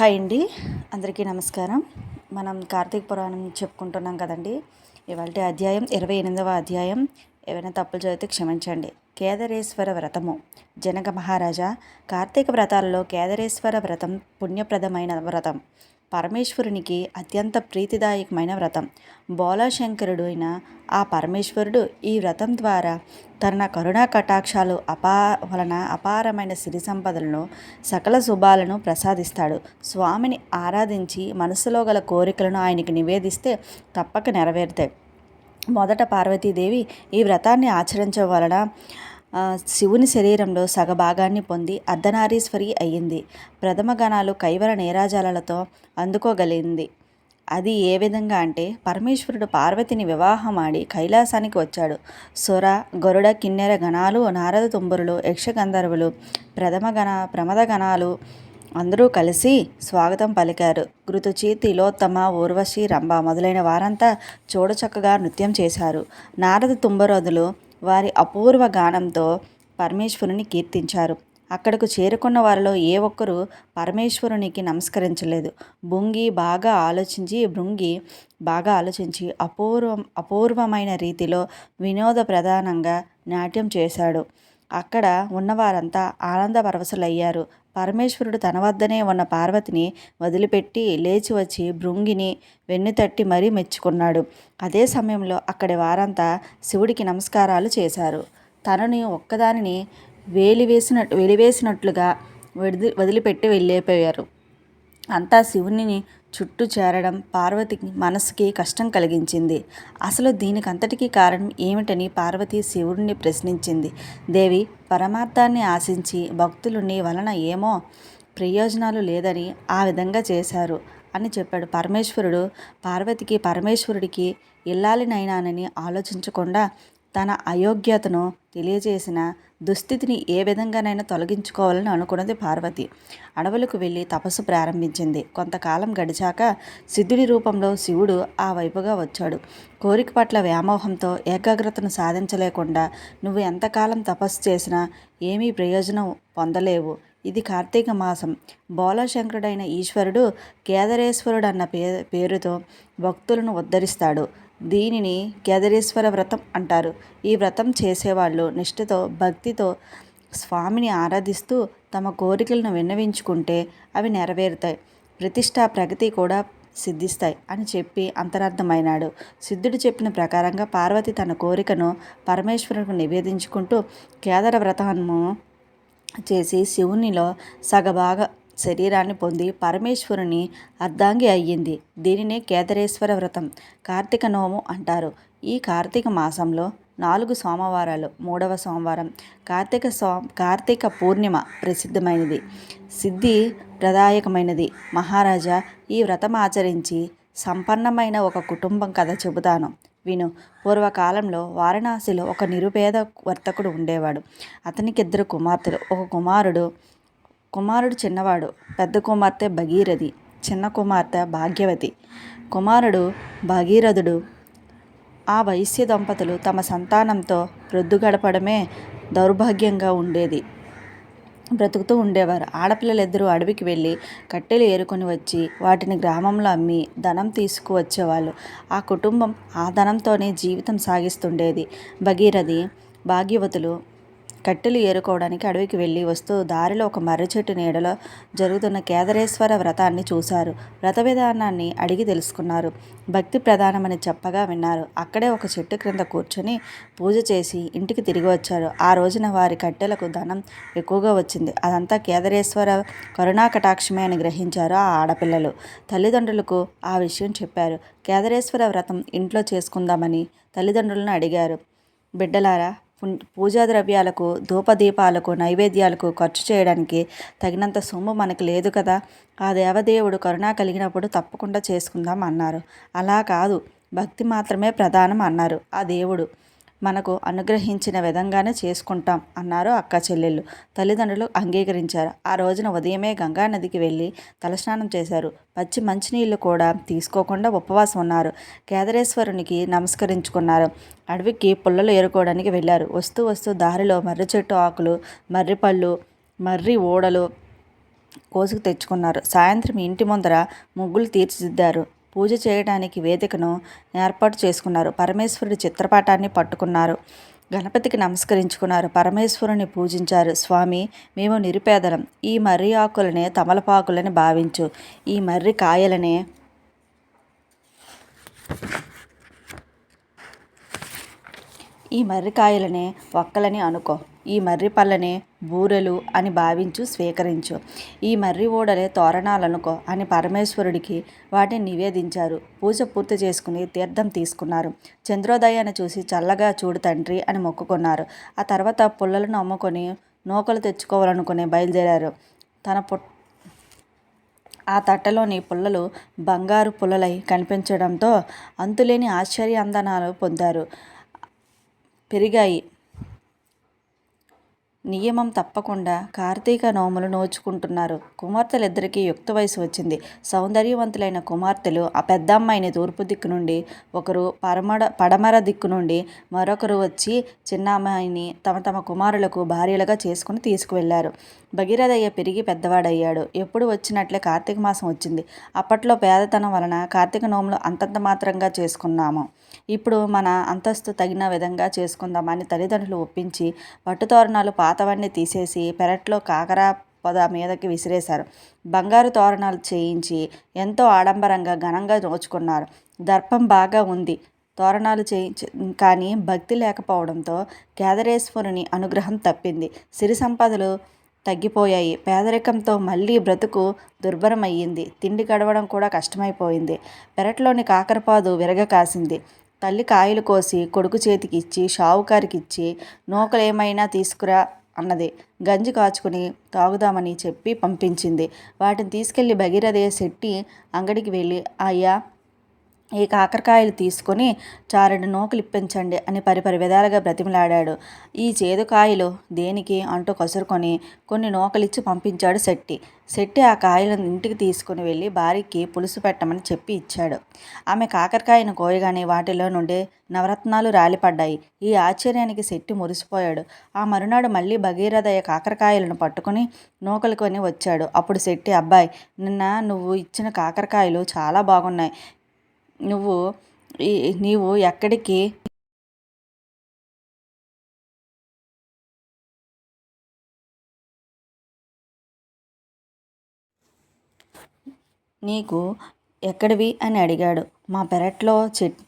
Hi అండి. అందరికీ నమస్కారం. మనం కార్తీక పురాణం చెప్పుకుంటున్నాం కదండి. ఇవాళ అధ్యాయం ఇరవై ఎనిమిదవ అధ్యాయం. ఏమైనా తప్పులు చదివితే క్షమించండి. కేదరేశ్వర వ్రతము. జనక మహారాజా కార్తీక వ్రతాలలో కేదరేశ్వర వ్రతం పుణ్యప్రదమైన వ్రతం. పరమేశ్వరునికి అత్యంత ప్రీతిదాయకమైన వ్రతం. బోలాశంకరుడు అయిన ఆ పరమేశ్వరుడు ఈ వ్రతం ద్వారా తన కరుణా కటాక్షాలు అపా వలన అపారమైన సిరి సంపదలను సకల శుభాలను ప్రసాదిస్తాడు. స్వామిని ఆరాధించి మనసులో గల కోరికలను ఆయనకి నివేదిస్తే తప్పక నెరవేరుతాయి. మొదట పార్వతీదేవి ఈ వ్రతాన్ని ఆచరించడం వలన శివుని శరీరంలో సగభాగాన్ని పొంది అర్ధనారీశ్వరి అయ్యింది. ప్రథమ గణాలు కైవర నేరాజాలతో అందుకోగలిగింది. అది ఏ విధంగా అంటే పరమేశ్వరుడు పార్వతిని వివాహమాడి కైలాసానికి వచ్చాడు. సుర గరుడ కిన్నెర గణాలు నారద తుంబురులు యక్షగంధర్వులు ప్రథమ గణ ప్రమద గణాలు అందరూ కలిసి స్వాగతం పలికారు. గురుతుచి తిలోత్తమ ఊర్వశి రంభ మొదలైన వారంతా చూడచక్కగా నృత్యం చేశారు. నారద తుంబరోధులు వారి అపూర్వ గానంతో పరమేశ్వరుని కీర్తించారు. అక్కడకు చేరుకున్న వారిలో ఏ ఒక్కరూ పరమేశ్వరునికి నమస్కరించలేదు. భృంగి బాగా ఆలోచించి భృంగి బాగా ఆలోచించి అపూర్వం అపూర్వమైన రీతిలో వినోద ప్రధానంగా నాట్యం చేశాడు. అక్కడ ఉన్నవారంతా ఆనంద పరవశులయ్యారు పరమేశ్వరుడు తన వద్దనే ఉన్న పార్వతిని వదిలిపెట్టి లేచి వచ్చి భృంగిని వెన్నుతట్టి మరీ మెచ్చుకున్నాడు. అదే సమయంలో అక్కడి వారంతా శివుడికి నమస్కారాలు చేశారు. తనని ఒక్కదానిని వేలివేసినట్టు వెలివేసినట్లుగా వదిలిపెట్టి వెళ్ళిపోయారు. అంతా శివుని చుట్టూ చేరడం పార్వతికి మనసుకి కష్టం కలిగించింది. అసలు దీనికంతటికీ కారణం ఏమిటని పార్వతి శివుడిని ప్రశ్నించింది. దేవి పరమార్థాన్ని ఆశించి భక్తులు నీ వలన ఏమో ప్రయోజనాలు లేదని ఆ విధంగా చేశారు అని చెప్పాడు పరమేశ్వరుడు. పార్వతికి పరమేశ్వరుడికి ఇల్లాలినైనానని ఆలోచించకుండా తన అయోగ్యతను తెలియజేసిన దుస్థితిని ఏ విధంగానైనా తొలగించుకోవాలని అనుకున్నది పార్వతి. అడవులకు వెళ్ళి తపస్సు ప్రారంభించింది. కొంతకాలం గడిచాక సిద్ధుడి రూపంలో శివుడు ఆ వైపుగా వచ్చాడు. కోరిక పట్ల వ్యామోహంతో ఏకాగ్రతను సాధించలేకుండా నువ్వు ఎంతకాలం తపస్సు చేసినా ఏమీ ప్రయోజనం పొందలేవు. ఇది కార్తీక మాసం. బోలశంకరుడైన ఈశ్వరుడు కేదరేశ్వరుడు అన్న పే పేరుతో భక్తులను ఉద్ధరిస్తాడు. దీనిని కేదరేశ్వర వ్రతం అంటారు. ఈ వ్రతం చేసేవాళ్ళు నిష్ఠతో భక్తితో స్వామిని ఆరాధిస్తూ తమ కోరికలను విన్నవించుకుంటే అవి నెరవేరుతాయి. ప్రతిష్ట ప్రగతి కూడా సిద్ధిస్తాయి అని చెప్పి అంతరార్థమైనాడు. సిద్ధుడు చెప్పిన ప్రకారంగా పార్వతి తన కోరికను పరమేశ్వరునికి నివేదించుకుంటూ కేదర వ్రతము చేసి శివునిలో సగభాగ శరీరాన్ని పొంది పరమేశ్వరుని అర్ధాంగి అయ్యింది. దీనినే కేదరేశ్వర వ్రతం కార్తీక నోము అంటారు. ఈ కార్తీక మాసంలో నాలుగు సోమవారాలు మూడవ సోమవారం కార్తీక సో కార్తీక పూర్ణిమ ప్రసిద్ధమైనది. సిద్ధి ప్రదాయకమైనది. మహారాజా ఈ వ్రతం ఆచరించి సంపన్నమైన ఒక కుటుంబం కథ చెబుతాను. విను పూర్వకాలంలో వారణాసిలో ఒక నిరుపేద వర్తకుడు ఉండేవాడు. అతనికి ఇద్దరు కుమార్తెలు. ఒక కుమారుడు కుమారుడు చిన్నవాడు పెద్ద కుమార్తె భగీరథి చిన్న కుమార్తె భాగ్యవతి. కుమారుడు భగీరథుడు. ఆ వైశ్య దంపతులు తమ సంతానంతో రొద్దు గడపడమే దౌర్భాగ్యంగా ఉండేది. బ్రతుకుతూ ఉండేవారు. ఆడపిల్లలిద్దరూ అడవికి వెళ్ళి కట్టెలు ఏరుకొని వచ్చి వాటిని గ్రామంలో అమ్మి ధనం తీసుకువచ్చేవాళ్ళు. ఆ కుటుంబం ఆ ధనంతోనే జీవితం సాగిస్తుండేది. భగీరథి భాగ్యవతులు కట్టెలు ఏరుకోవడానికి అడవికి వెళ్ళి వస్తూ దారిలో ఒక మర్రి చెట్టు నీడలో జరుగుతున్న కేదరేశ్వర వ్రతాన్ని చూశారు. వ్రత విధానాన్ని అడిగి తెలుసుకున్నారు. భక్తి ప్రధానమని చెప్పగా విన్నారు. అక్కడే ఒక చెట్టు క్రింద కూర్చొని పూజ చేసి ఇంటికి తిరిగి వచ్చారు. ఆ రోజున వారి కట్టెలకు ధనం ఎక్కువగా వచ్చింది. అదంతా కేదరేశ్వర కరుణాకటాక్షమే అని గ్రహించారు ఆ ఆడపిల్లలు. తల్లిదండ్రులకు ఆ విషయం చెప్పారు. కేదరేశ్వర వ్రతం ఇంట్లో చేసుకుందామని తల్లిదండ్రులను అడిగారు. బిడ్డలారా పూజా ద్రవ్యాలకు ధూపదీపాలకు నైవేద్యాలకు ఖర్చు చేయడానికి తగినంత సొమ్ము మనకు లేదు కదా. ఆ దేవదేవుడు కరుణ కలిగినప్పుడు తప్పకుండా చేసుకుందాం అన్నారు. అలా కాదు. భక్తి మాత్రమే ప్రధానం అన్నారు ఆ దేవుడు. మనకు అనుగ్రహించిన విధంగానే చేసుకుంటాం అన్నారు అక్క చెల్లెళ్ళు. తల్లిదండ్రులు అంగీకరించారు. ఆ రోజున ఉదయమే గంగా నదికి వెళ్ళి తలస్నానం చేశారు. పచ్చి మంచినీళ్ళు కూడా తీసుకోకుండా ఉపవాసం ఉన్నారు. కేదరేశ్వరునికి నమస్కరించుకున్నారు. అడవికి పుల్లలు ఏరుకోవడానికి వెళ్ళారు. వస్తూ వస్తూ దారిలో మర్రి చెట్టు ఆకులు మర్రి పళ్ళు మర్రి ఓడలు కోసుకు తెచ్చుకున్నారు. సాయంత్రం ఇంటి ముందర ముగ్గులు తీర్చిదిద్దారు. పూజ చేయడానికి వేదికను ఏర్పాటు చేసుకున్నారు. పరమేశ్వరుడి చిత్రపటాన్ని పట్టుకున్నారు. గణపతికి నమస్కరించుకున్నారు. పరమేశ్వరుని పూజించారు. స్వామి మేము నిరుపేదలం. ఈ మర్రి ఆకులనే తమలపాకులని భావించు. ఈ మర్రి కాయలనే ఈ మర్రికాయలనే ఒక్కలని అనుకో. ఈ మర్రి పళ్ళనే బూరెలు అని భావించు స్వీకరించు. ఈ మర్రి ఓడలే తోరణాలనుకో అని పరమేశ్వరుడికి వాటిని నివేదించారు. పూజ పూర్తి చేసుకుని తీర్థం తీసుకున్నారు. చంద్రోదయాన్ని చూసి చల్లగా చూడు తండ్రి అని మొక్కుకున్నారు. ఆ తర్వాత పుల్లలను అమ్ముకొని నూకలు తెచ్చుకోవాలనుకుని బయలుదేరారు. తన పుట్ ఆ తట్టలోని పుల్లలు బంగారు పుల్లలై కనిపించడంతో అంతులేని ఆశ్చర్య అందనాలు పొందారు. పెరిగాయి. నియమం తప్పకుండా కార్తీక నోములు నోచుకుంటున్నారు. కుమార్తెలిద్దరికీ యుక్త వయసు వచ్చింది. సౌందర్యవంతులైన కుమార్తెలు ఆ పెద్ద అమ్మాయిని తూర్పు దిక్కు నుండి ఒకరు పరమడ పడమర దిక్కు నుండి మరొకరు వచ్చి చిన్న అమ్మాయిని తమ తమ కుమారులకు భార్యలుగా చేసుకుని తీసుకువెళ్ళారు. భగీరథయ్య పెరిగి పెద్దవాడయ్యాడు. ఎప్పుడు వచ్చినట్లే కార్తీక మాసం వచ్చింది. అప్పట్లో పేదతనం వలన కార్తీక నోములు అంతంత మాత్రంగా చేసుకున్నాము. ఇప్పుడు మన అంతస్తు తగిన విధంగా చేసుకుందామని తల్లిదండ్రులు ఒప్పించి పట్టుతోరణాలు పాతవన్నీ తీసేసి పెరట్లో కాకర పొద మీదకి విసిరేశారు. బంగారు తోరణాలు చేయించి ఎంతో ఆడంబరంగా ఘనంగా నోచుకున్నారు. దర్పం బాగా ఉంది. తోరణాలు చేయించి కానీ భక్తి లేకపోవడంతో కేదరేశ్వరుని అనుగ్రహం తప్పింది. సిరి సంపదలు తగ్గిపోయాయి. పేదరికంతో మళ్ళీ బ్రతుకు దుర్భరమయ్యింది. తిండి గడవడం కూడా కష్టమైపోయింది. పెరట్లోని కాకరపాదు విరగ కాసింది. తల్లి కాయలు కోసి కొడుకు చేతికి ఇచ్చి షావుకారికి ఇచ్చి నూకలేమైనా తీసుకురా అన్నది. గంజి కాచుకుని తాగుదామని చెప్పి పంపించింది. వాటిని తీసుకెళ్ళి భగీరథయ్య శెట్టి అంగడికి వెళ్ళి అయ్యా ఈ కాకరకాయలు తీసుకొని చారెడు నూకలు ఇప్పించండి అని పరిపరి విధాలుగా బ్రతిమలాడాడు. ఈ చేదు కాయలు దేనికి అంటూ కసురుకొని కొన్ని నూకలిచ్చి పంపించాడు శెట్టి. శెట్టి ఆ కాయలను ఇంటికి తీసుకుని వెళ్ళి భార్యకి పులుసు పెట్టమని చెప్పి ఇచ్చాడు. ఆమె కాకరకాయను కోయగానే వాటిలో నుండి నవరత్నాలు రాలిపడ్డాయి. ఈ ఆశ్చర్యానికి శెట్టి మురిసిపోయాడు. ఆ మరునాడు మళ్ళీ భగీరథయ్య కాకరకాయలను పట్టుకుని నూకలు కొని వచ్చాడు. అప్పుడు శెట్టి అబ్బాయి నిన్న నువ్వు ఇచ్చిన కాకరకాయలు చాలా బాగున్నాయి. నువ్వు నీవు ఎక్కడికి? నీకు ఎక్కడివి అని అడిగాడు. మా పెరట్లో చెట్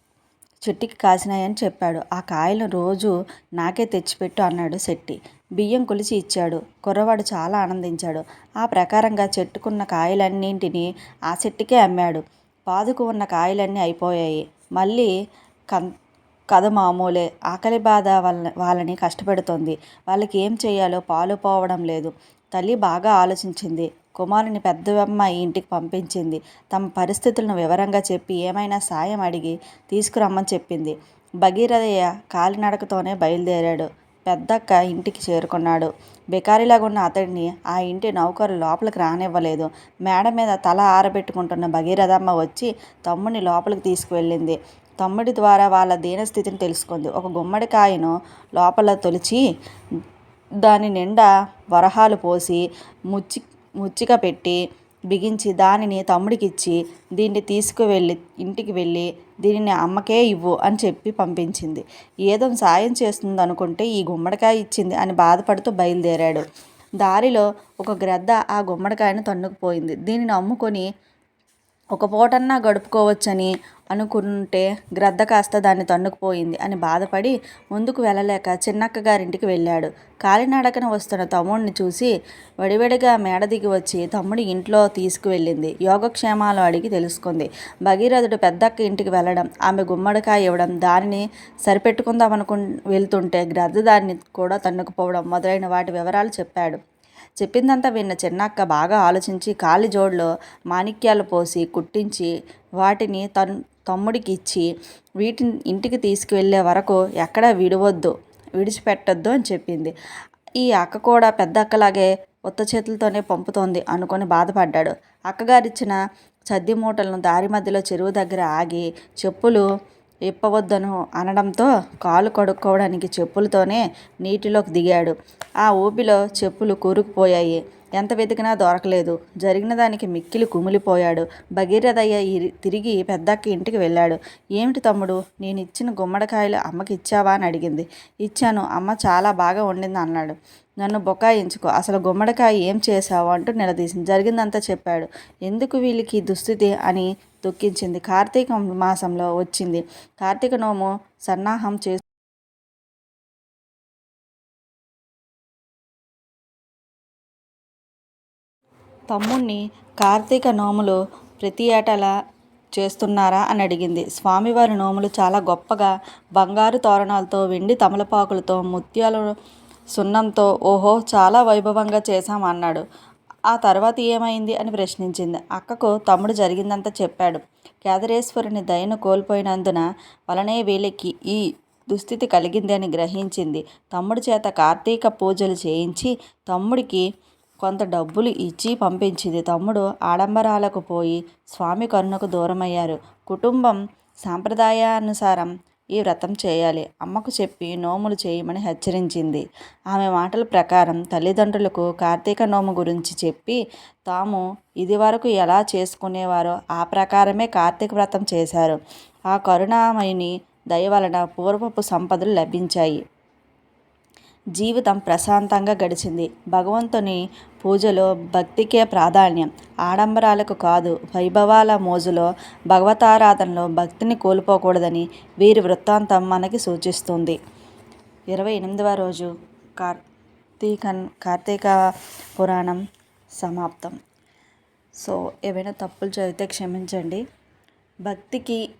చెట్టుకి కాసినాయని చెప్పాడు. ఆ కాయలు రోజు నాకే తెచ్చిపెట్టు అన్నాడు శెట్టి. బియ్యం కొలిచి ఇచ్చాడు. కుర్రవాడు చాలా ఆనందించాడు. ఆ ప్రకారంగా చెట్టుకున్న కాయలన్నింటినీ ఆ చెట్టుకే అమ్మాడు. పాదుకు ఉన్న కాయలన్నీ అయిపోయాయి. మళ్ళీ కం కథ మామూలే. ఆకలి బాధ వాళ్ళ వాళ్ళని కష్టపెడుతోంది. వాళ్ళకి ఏం చేయాలో పాలు పోవడం లేదు. తల్లి బాగా ఆలోచించింది. కుమారుని పెద్దమ్మాయి ఇంటికి పంపించింది. తమ పరిస్థితులను వివరంగా చెప్పి ఏమైనా సాయం అడిగి తీసుకురమ్మని చెప్పింది. భగీరథయ్య కాలినడకతోనే బయలుదేరాడు. పెద్దక్క ఇంటికి చేరుకున్నాడు. బికారిలాగా ఉన్న అతడిని ఆ ఇంటి నౌకరు లోపలికి రానివ్వలేదు. మేడ మీద తల ఆరబెట్టుకుంటున్న భగీరథమ్మ వచ్చి తమ్ముడిని లోపలికి తీసుకువెళ్ళింది. తమ్ముడి ద్వారా వాళ్ళ దీనస్థితిని తెలుసుకుంది. ఒక గుమ్మడికాయను లోపల తొలిచి దాని నిండా వరహాలు పోసి ముచ్చి ముచ్చిక పెట్టి బిగించి దానిని తమ్ముడికిచ్చి దీన్ని తీసుకువెళ్ళి ఇంటికి వెళ్ళి దీనిని అమ్మకే ఇవ్వు అని చెప్పి పంపించింది. ఏదో సాయం చేస్తుంది అనుకుంటే ఈ గుమ్మడికాయ ఇచ్చింది అని బాధపడుతూ బయలుదేరాడు. దారిలో ఒక గ్రద్ద ఆ గుమ్మడికాయను తన్నుకుపోయింది. దీనిని అమ్ముకొని ఒక పూటన్నా గడుపుకోవచ్చని అనుకుంటే గ్రద్ద కాస్త దాన్ని తన్నుకుపోయింది అని బాధపడి ముందుకు వెళ్ళలేక చిన్నక్క గారింటికి వెళ్ళాడు. కాలినడకన వస్తున్న తమ్ముడిని చూసి వడివడిగా మేడ దిగి వచ్చి తమ్ముడి ఇంట్లో తీసుకువెళ్ళింది. యోగక్షేమాలు అడిగి తెలుసుకుంది. భగీరథుడు పెద్దక్క ఇంటికి వెళ్ళడం ఆమె గుమ్మడికాయ ఇవ్వడం దానిని సరిపెట్టుకుందాం అనుకు వెళ్తుంటే గ్రద్ద దాన్ని కూడా తన్నుకుపోవడం మొదలైన వాటి వివరాలు చెప్పాడు. చెప్పిందంతా విన్న చిన్నక్క బాగా ఆలోచించి కాలి జోడులో మాణిక్యాలు పోసి కుట్టించి వాటిని తన్ తమ్ముడికి ఇచ్చి వీటిని ఇంటికి తీసుకువెళ్ళే వరకు ఎక్కడా విడవద్దు విడిచిపెట్టద్దు అని చెప్పింది. ఈ అక్క కూడా పెద్ద అక్కలాగే ఉత్త చేతులతోనే పంపుతోంది అనుకొని బాధపడ్డాడు. అక్కగారిచ్చిన సద్ది మూటలను దారి మధ్యలో చెరువు దగ్గర ఆగి చెప్పులు ఇప్పవద్దను అనడంతో కాలు కడుక్కోవడానికి చెప్పులతోనే నీటిలోకి దిగాడు. ఆ ఊపిలో చెప్పులు కూరుకుపోయాయి. ఎంత వెతికినా దొరకలేదు. జరిగిన దానికి మిక్కిలి కుమిలిపోయాడు. భగీరథయ్య తిరిగి పెద్దక్క ఇంటికి వెళ్ళాడు. ఏమిటి తమ్ముడు? నేను ఇచ్చిన గుమ్మడికాయలు అమ్మకి ఇచ్చావా అని అడిగింది. ఇచ్చాను. అమ్మ చాలా బాగా వండింది అన్నాడు. నన్ను బొకాయించుకో. అసలు గుమ్మడికాయ ఏం చేశావు అంటూ నిలదీసింది. జరిగిందంతా చెప్పాడు. ఎందుకు వీళ్ళకి దుస్థితి అని దుఃఖించింది కార్తీక మాసంలో వచ్చింది. కార్తీక నోము సన్నాహం చే తమ్ముణ్ణి కార్తీక నోములు ప్రతి ఏటలా చేస్తున్నారా అని అడిగింది. స్వామివారి నోములు చాలా గొప్పగా బంగారు తోరణాలతో వెండి తమలపాకులతో ముత్యాలు సున్నంతో ఓహో చాలా వైభవంగా చేశాం అన్నాడు ఆ తర్వాత ఏమైంది అని ప్రశ్నించింది. అక్కకు తమ్ముడు జరిగిందంతా చెప్పాడు. కేదరేశ్వరుని దయను కోల్పోయినందున వలనే వీళ్ళకి ఈ దుస్థితి కలిగింది అని గ్రహించింది. తమ్ముడి చేత కార్తీక పూజలు చేయించి తమ్ముడికి కొంత డబ్బులు ఇచ్చి పంపించింది. తమ్ముడు ఆడంబరాలకు పోయి స్వామి కరుణకు దూరమయ్యారు. కుటుంబం సాంప్రదాయానుసారం ఈ వ్రతం చేయాలి. అమ్మకు చెప్పి నోములు చేయమని హెచ్చరించింది. ఆమె మాటల ప్రకారం తల్లిదండ్రులకు కార్తీక నోము గురించి చెప్పి తాము ఇదివరకు ఎలా చేసుకునేవారో ఆ ప్రకారమే కార్తీక వ్రతం చేశారు. ఆ కరుణామయుని దయ వలన పూర్వపు సంపదలు లభించాయి. జీవితం ప్రశాంతంగా గడిచింది. భగవంతుని పూజలో భక్తికే ప్రాధాన్యం. ఆడంబరాలకు కాదు వైభవాల మోజులో భగవతారాధనలో భక్తిని కోల్పోకూడదని వీరి వృత్తాంతం మనకి సూచిస్తుంది. ఇరవై ఎనిమిదవ రోజు కార్తీకన్ కార్తీక పురాణం సమాప్తం. సో ఏవైనా తప్పులు చదివితే క్షమించండి. భక్తికి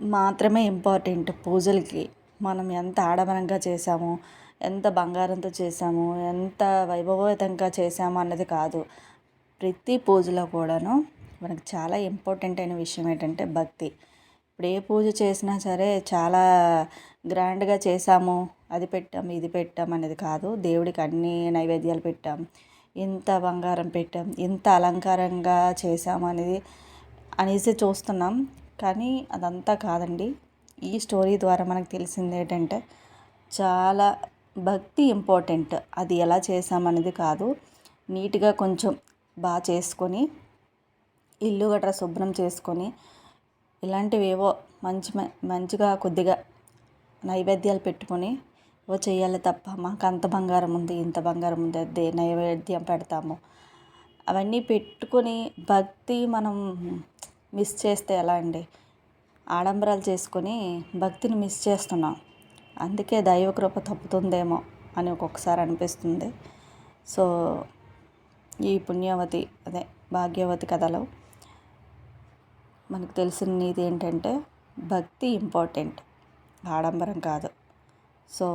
మాత్రమే ఇంపార్టెంట్ పూజలకి. మనం ఎంత ఆడంబరంగా చేసాము ఎంత బంగారంతో చేసాము ఎంత వైభవోతంగా చేసాము అన్నది కాదు. ప్రతి పూజలో కూడాను మనకు చాలా ఇంపార్టెంట్ అయిన విషయం ఏంటంటే భక్తి. ఇప్పుడు ఏ పూజ చేసినా సరే చాలా గ్రాండ్గా చేసాము అది పెట్టాం ఇది పెట్టాం అనేది కాదు. దేవుడికి అన్ని నైవేద్యాలు పెట్టాం. ఇంత బంగారం పెట్టాం ఇంత అలంకారంగా చేసాము అనేది అనేసి చూస్తున్నాం. కానీ అదంతా కాదండి. ఈ స్టోరీ ద్వారా మనకు తెలిసింది ఏంటంటే చాలా భక్తి ఇంపార్టెంట్. అది ఎలా చేసామనేది కాదు. నీట్గా కొంచెం బాగా చేసుకొని ఇల్లు గట్రా శుభ్రం చేసుకొని ఇలాంటివి ఏవో మంచి మంచిగా కొద్దిగా నైవేద్యాలు పెట్టుకొని ఓ చేయాలి తప్ప మాకు అంత బంగారం ఉంది ఇంత బంగారం ఉంది అదే నైవేద్యం పెడతాము. అవన్నీ పెట్టుకొని భక్తి మనం మిస్ చేస్తే ఎలా అండి? ఆడంబరాలు చేసుకొని భక్తిని మిస్ చేస్తున్నాం. అందుకే దైవకృప తప్పుతుందేమో అని ఒక్కొక్కసారి అనిపిస్తుంది. సో ఈ పుణ్యవతి అదే భాగ్యవతి కథలో మనకు తెలిసిన నీతి ఏంటంటే భక్తి ఇంపార్టెంట్. ఆడంబరం కాదు. సో